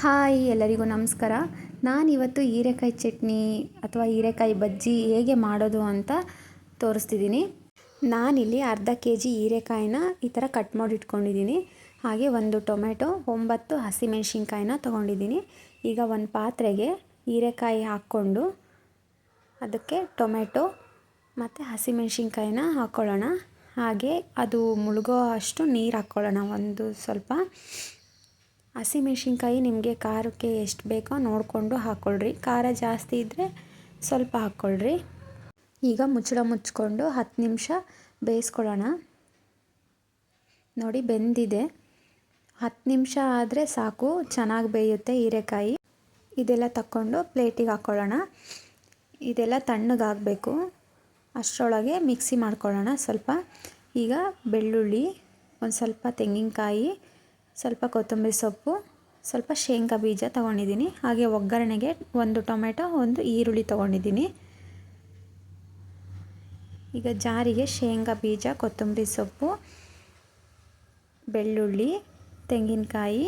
Hi, ಎಲ್ಲರಿಗೂ ನಮಸ್ಕಾರ. ನಾನಿವತ್ತು ಹೀರೆಕಾಯಿ ಚಟ್ನಿ ಅಥವಾ ಹೀರೆಕಾಯಿ ಬಜ್ಜಿ ಹೇಗೆ ಮಾಡೋದು ಅಂತ ತೋರಿಸ್ತಿದ್ದೀನಿ. ನಾನಿಲ್ಲಿ ಅರ್ಧ ಕೆ ಜಿ ಹೀರೆಕಾಯಿನ ಈ ಥರ ಕಟ್ ಮಾಡಿ ಇಟ್ಕೊಂಡಿದ್ದೀನಿ. ಹಾಗೆ ಒಂದು ಟೊಮೆಟೊ ಒಂಬತ್ತು ಹಸಿಮೆಣ್ಸಿನ್ಕಾಯಿನ ತೊಗೊಂಡಿದ್ದೀನಿ. ಈಗ ಒಂದು ಪಾತ್ರೆಗೆ ಹೀರೆಕಾಯಿ ಹಾಕ್ಕೊಂಡು ಅದಕ್ಕೆ ಟೊಮೆಟೊ ಮತ್ತು ಹಸಿಮೆಣ್ಸಿನ್ಕಾಯಿನ ಹಾಕ್ಕೊಳ್ಳೋಣ ಹಾಗೆ ಅದು ಮುಳುಗೋ ಅಷ್ಟು ನೀರು ಹಾಕ್ಕೊಳ್ಳೋಣ ಒಂದು ಸ್ವಲ್ಪ. ಹಸಿಮೆಣ್ಸಿನ್ಕಾಯಿ ನಿಮಗೆ ಖಾರಕ್ಕೆ ಎಷ್ಟು ಬೇಕೋ ನೋಡಿಕೊಂಡು ಹಾಕ್ಕೊಳ್ರಿ ಖಾರ ಜಾಸ್ತಿ ಇದ್ದರೆ ಸ್ವಲ್ಪ ಹಾಕ್ಕೊಳ್ರಿ ಈಗ ಮುಚ್ಚಳ ಮುಚ್ಕೊಂಡು ಹತ್ತು ನಿಮಿಷ ಬೇಯಿಸ್ಕೊಳ್ಳೋಣ. ನೋಡಿ ಬೆಂದಿದೆ. ಹತ್ತು ನಿಮಿಷ ಆದರೆ ಸಾಕು, ಚೆನ್ನಾಗಿ ಬೇಯುತ್ತೆ ಹೀರೆಕಾಯಿ. ಇದೆಲ್ಲ ತಕ್ಕೊಂಡು ಪ್ಲೇಟಿಗೆ ಹಾಕ್ಕೊಳ್ಳೋಣ ಇದೆಲ್ಲ ತಣ್ಣಗಾಗಬೇಕು ಅಷ್ಟರೊಳಗೆ ಮಿಕ್ಸಿ ಮಾಡ್ಕೊಳ್ಳೋಣ ಸ್ವಲ್ಪ. ಈಗ ಬೆಳ್ಳುಳ್ಳಿ, ಒಂದು ಸ್ವಲ್ಪ ತೆಂಗಿನಕಾಯಿ ಸ್ವಲ್ಪ ಕೊತ್ತಂಬರಿ ಸೊಪ್ಪು, ಸ್ವಲ್ಪ ಶೇಂಗಾ ಬೀಜ ತೊಗೊಂಡಿದ್ದೀನಿ. ಹಾಗೆ ಒಗ್ಗರಣೆಗೆ ಒಂದು ಟೊಮೆಟೊ, ಒಂದು ಈರುಳ್ಳಿ ತೊಗೊಂಡಿದ್ದೀನಿ. ಈಗ ಜಾರಿಗೆ ಶೇಂಗಾ ಬೀಜ, ಕೊತ್ತಂಬರಿ ಸೊಪ್ಪು, ಬೆಳ್ಳುಳ್ಳಿ, ತೆಂಗಿನಕಾಯಿ,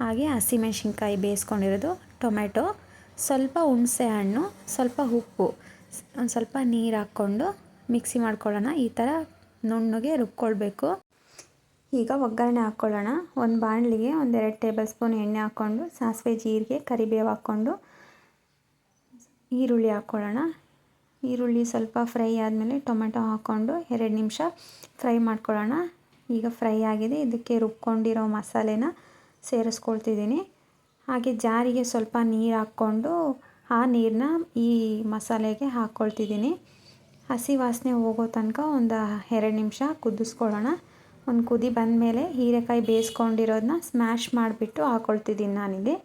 ಹಾಗೆ ಹಸಿಮೆಣ್ಸಿನ್ಕಾಯಿ ಬೇಯಿಸ್ಕೊಂಡಿರೋದು ಟೊಮೆಟೊ. ಸ್ವಲ್ಪ ಹುಣಸೆ ಹಣ್ಣು, ಸ್ವಲ್ಪ ಉಪ್ಪು ಒಂದು ಸ್ವಲ್ಪ ನೀರು ಹಾಕ್ಕೊಂಡು ಮಿಕ್ಸಿ ಮಾಡ್ಕೊಳ್ಳೋಣ. ಈ ಥರ ನುಣ್ಣಗೆ ರುಬ್ಕೊಳ್ಬೇಕು. ಈಗ ಒಗ್ಗರಣೆ ಹಾಕ್ಕೊಳ್ಳೋಣ ಒಂದು ಬಾಣಲಿಗೆ ಒಂದೆರಡು ಟೇಬಲ್ ಸ್ಪೂನ್ ಎಣ್ಣೆ ಹಾಕ್ಕೊಂಡು, ಸಾಸಿವೆ, ಜೀರಿಗೆ, ಕರಿಬೇವು ಹಾಕ್ಕೊಂಡು ಈರುಳ್ಳಿ ಹಾಕ್ಕೊಳ್ಳೋಣ ಈರುಳ್ಳಿ ಸ್ವಲ್ಪ ಫ್ರೈ ಆದಮೇಲೆ ಟೊಮೆಟೊ ಹಾಕ್ಕೊಂಡು ಎರಡು ನಿಮಿಷ ಫ್ರೈ ಮಾಡ್ಕೊಳ್ಳೋಣ. ಈಗ ಫ್ರೈ ಆಗಿದೆ. ಇದಕ್ಕೆ ರುಬ್ಕೊಂಡಿರೋ ಮಸಾಲೆನ ಸೇರಿಸ್ಕೊಳ್ತಿದ್ದೀನಿ. ಹಾಗೆ ಜಾರಿಗೆ ಸ್ವಲ್ಪ ನೀರು ಹಾಕ್ಕೊಂಡು ಆ ನೀರನ್ನ ಈ ಮಸಾಲೆಗೆ ಹಾಕ್ಕೊಳ್ತಿದ್ದೀನಿ. ಹಸಿ ವಾಸನೆ ಹೋಗೋ ತನಕ ಒಂದು ಎರಡು ನಿಮಿಷ ಕುದಿಸ್ಕೊಳ್ಳೋಣ. ಒಂದು ಕುದಿ ಬಂದಮೇಲೆ ಹೀರೆಕಾಯಿ ಬೇಯಿಸ್ಕೊಂಡಿರೋದನ್ನ ಸ್ಮ್ಯಾಶ್ ಮಾಡಿಬಿಟ್ಟು ಹಾಕ್ಕೊಳ್ತಿದ್ದೀನಿ ನಾನಿಲ್ಲಿ.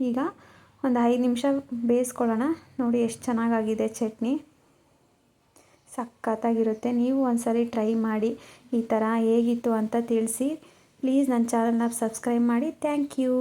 ಈಗ ಒಂದು ಐದು ನಿಮಿಷ ಬೇಯಿಸ್ಕೊಳ್ಳೋಣ. ನೋಡಿ ಎಷ್ಟು ಚೆನ್ನಾಗಾಗಿದೆ ಚಟ್ನಿ. ಸಖತ್ತಾಗಿರುತ್ತೆ. ನೀವು ಒಂದ್ಸರಿ ಟ್ರೈ ಮಾಡಿ. ಈ ಥರ ಹೇಗಿತ್ತು ಅಂತ ತಿಳಿಸಿ. ಪ್ಲೀಸ್ ನನ್ನ ಚಾನಲ್ನ ಸಬ್ಸ್ಕ್ರೈಬ್ ಮಾಡಿ. Thank you.